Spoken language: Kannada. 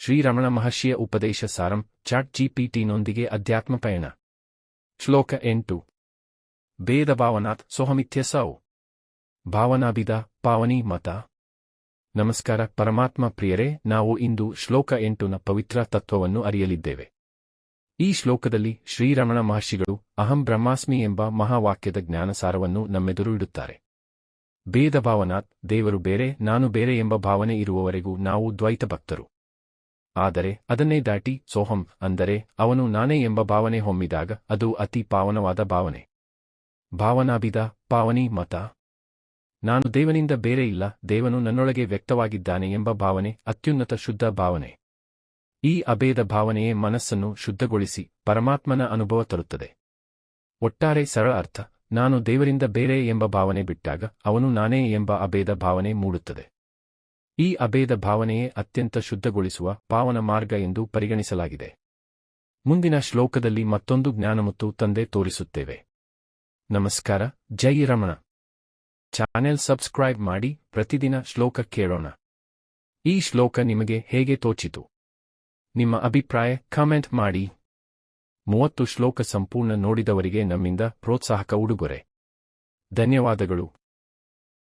ಶ್ರೀರಮಣ ಮಹರ್ಷಿಯ ಉಪದೇಶ ಸಾರಂ ಚಾಟ್ ಜಿಪಿಟಿನೊಂದಿಗೆ ಅಧ್ಯಾತ್ಮ ಪಯಣ. ಶ್ಲೋಕ ಎಂಟು. ಭೇದ ಭಾವನಾತ್ ಸೋಹಮಿಥ್ಯ ಸೌ ಭಾವನಾಭಿದ ಪಾವನಿ ಮತ. ನಮಸ್ಕಾರ ಪರಮಾತ್ಮ ಪ್ರಿಯರೇ, ನಾವು ಇಂದು ಶ್ಲೋಕ ಎಂಟುನ ಪವಿತ್ರ ತತ್ವವನ್ನು ಅರಿಯಲಿದ್ದೇವೆ. ಈ ಶ್ಲೋಕದಲ್ಲಿ ಶ್ರೀರಮಣ ಮಹರ್ಷಿಗಳು ಅಹಂ ಬ್ರಹ್ಮಾಸ್ಮಿ ಎಂಬ ಮಹಾವಾಕ್ಯದ ಜ್ಞಾನಸಾರವನ್ನು ನಮ್ಮೆದುರು ಇಡುತ್ತಾರೆ. ಭೇದ ಭಾವನಾತ್, ದೇವರು ಬೇರೆ, ನಾನು ಬೇರೆ ಎಂಬ ಭಾವನೆ ಇರುವವರೆಗೂ ನಾವು ದ್ವೈತ ಭಕ್ತರು. ಆದರೆ ಅದನ್ನೇ ದಾಟಿ ಸೋಹಂ ಅಂದರೆ ಅವನು ನಾನೇ ಎಂಬ ಭಾವನೆ ಹೊಮ್ಮಿದಾಗ ಅದು ಅತಿ ಪಾವನವಾದ ಭಾವನೆ. ಭಾವನಾಬಿದ ಪಾವನಿ ಮತ. ನಾನು ದೇವನಿಂದ ಬೇರೆ ಇಲ್ಲ, ದೇವನು ನನ್ನೊಳಗೆ ವ್ಯಕ್ತವಾಗಿದ್ದಾನೆ ಎಂಬ ಭಾವನೆ ಅತ್ಯುನ್ನತ ಶುದ್ಧ ಭಾವನೆ. ಈ ಅಭೇದ ಭಾವನೆಯೇ ಮನಸ್ಸನ್ನು ಶುದ್ಧಗೊಳಿಸಿ ಪರಮಾತ್ಮನ ಅನುಭವ ತರುತ್ತದೆ. ಒಟ್ಟಾರೆ ಸರಳ ಅರ್ಥ, ನಾನು ದೇವರಿಂದ ಬೇರೆ ಎಂಬ ಭಾವನೆ ಬಿಟ್ಟಾಗ ಅವನು ನಾನೇ ಎಂಬ ಅಭೇದ ಭಾವನೆ ಮೂಡುತ್ತದೆ. ಈ ಅಭೇದ ಭಾವನೆಯೇ ಅತ್ಯಂತ ಶುದ್ಧಗೊಳಿಸುವ ಪಾವನ ಮಾರ್ಗ ಎಂದು ಪರಿಗಣಿಸಲಾಗಿದೆ. ಮುಂದಿನ ಶ್ಲೋಕದಲ್ಲಿ ಮತ್ತೊಂದು ಜ್ಞಾನಮುತ್ತು ತಂದೆ ತೋರಿಸುತ್ತೇವೆ. ನಮಸ್ಕಾರ, ಜೈ ರಮಣ. ಚಾನೆಲ್ ಸಬ್ಸ್ಕ್ರೈಬ್ ಮಾಡಿ ಪ್ರತಿದಿನ ಶ್ಲೋಕ ಕೇಳೋಣ. ಈ ಶ್ಲೋಕ ನಿಮಗೆ ಹೇಗೆ ತೋಚಿತು? ನಿಮ್ಮ ಅಭಿಪ್ರಾಯ ಕಾಮೆಂಟ್ ಮಾಡಿ. ಮೂವತ್ತು ಶ್ಲೋಕ ಸಂಪೂರ್ಣ ನೋಡಿದವರಿಗೆ ನಮ್ಮಿಂದ ಪ್ರೋತ್ಸಾಹಕ ಉಡುಗೊರೆ. ಧನ್ಯವಾದಗಳು.